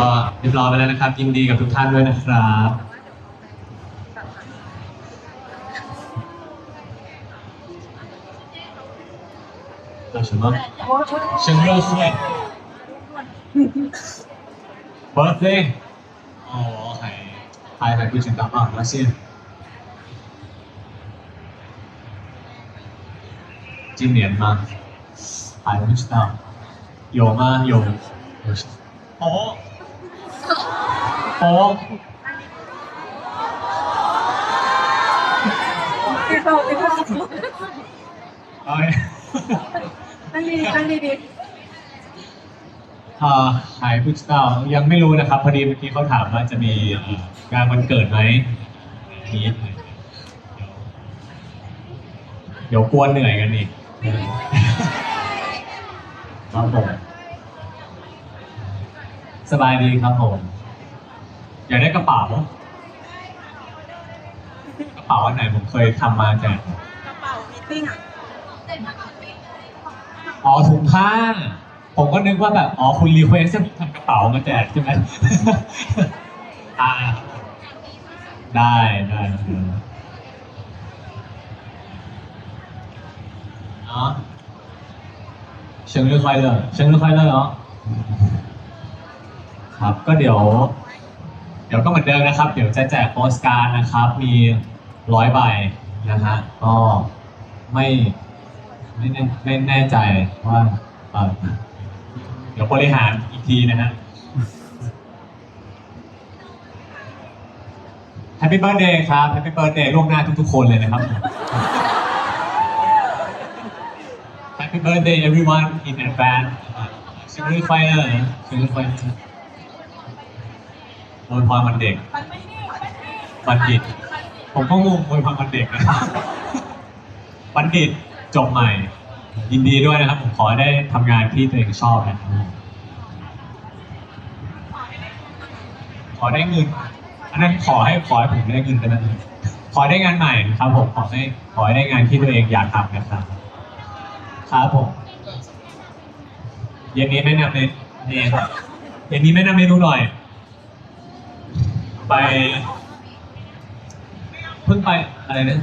ก็เรียบร้อยไปแล้วนะครับ ยินดีกับทุกท่านด้วยนะครับ叫什么？生日会。birthday。哦，还还还不知道啊，那先。今年吗？还不知道。有吗？有。有 โป๊กติดต่อติดต่อเอาไงนั่งดีตั้งดีดีอ่าหายพุชดายังไม่รู้นะครับ พอดีเมื่อกี้เขาถามว่าจะมีงานวันเกิดไหมนี้เดี๋ยวกวนเหนื่อยกันอีกครับผมสบายดีครับผม อยากได้กระเป๋า กระเป๋าอันไหนผมเคยทำมาแจก กระเป๋ามีติ้งอ่ะ อ๋อถุงผ้า ผมก็นึกว่าแบบ อ๋อ คุณรีเควสจะทำกระเป๋ามาแจกใช่ไหม อ่า ได้ได้เนาะ生日快乐生日快乐เนาะครับก็เดี๋ยว เ ดี๋ยวก็เหมือนเดิมนะครับ เดี๋ยวจะแจกโปสการ์ดนะครับ มีร้อยใบนะฮะก็ไม่ไม่แน่ไม่แน่ใจว่าเอ่อเดี๋ยวบริหารอีกทีนะฮะ Happy Birthday ครับ Happy Birthday ล่วงหน้าทุกๆคนเลยนะครับ Happy Birthday everyone in advance ซิงเกิ ลไฟเออร์ซิงเกิลไฟเออร์โวยพรวันเด็กบัณฑิต ผมก็งงโวยพรวันเด็กนะ บัณฑิตจบใหม่ ยินดีด้วยนะครับ ผมขอให้ได้ทำงานที่ตัวเองชอบนะครับขอได้เงิน อันนั้นขอให้ขอให้ผมได้เงินกันนะขอได้งานใหม่นะครับผมขอให้ขอให้ได้งานที่ตัวเองอยากทำนะครับครับผมเย็นนี้แนะนำเลยเนี่ยเย็นนี้แนะนำเมนูหน่อย ไปเพิ่งไปอะไรนะ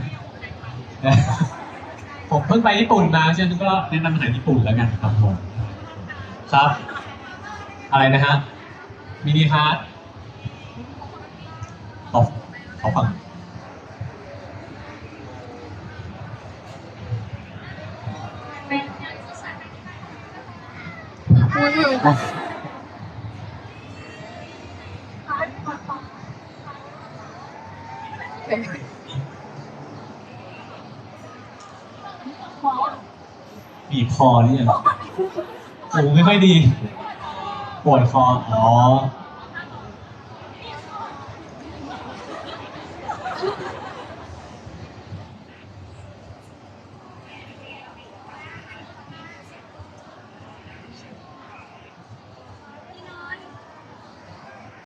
ผมเพิ่งไปญี่ปุ่นมาฉะนั้นก็แนะนำอาหารญี่ปุ่นแล้วกันครับผมครับ อะไรนะฮะมินิฮาร์ดขอขอฟังพูด อยู่บีบคอนี่เหรอโอ้ไม่ค่อยดี ปวดคอ อ๋อ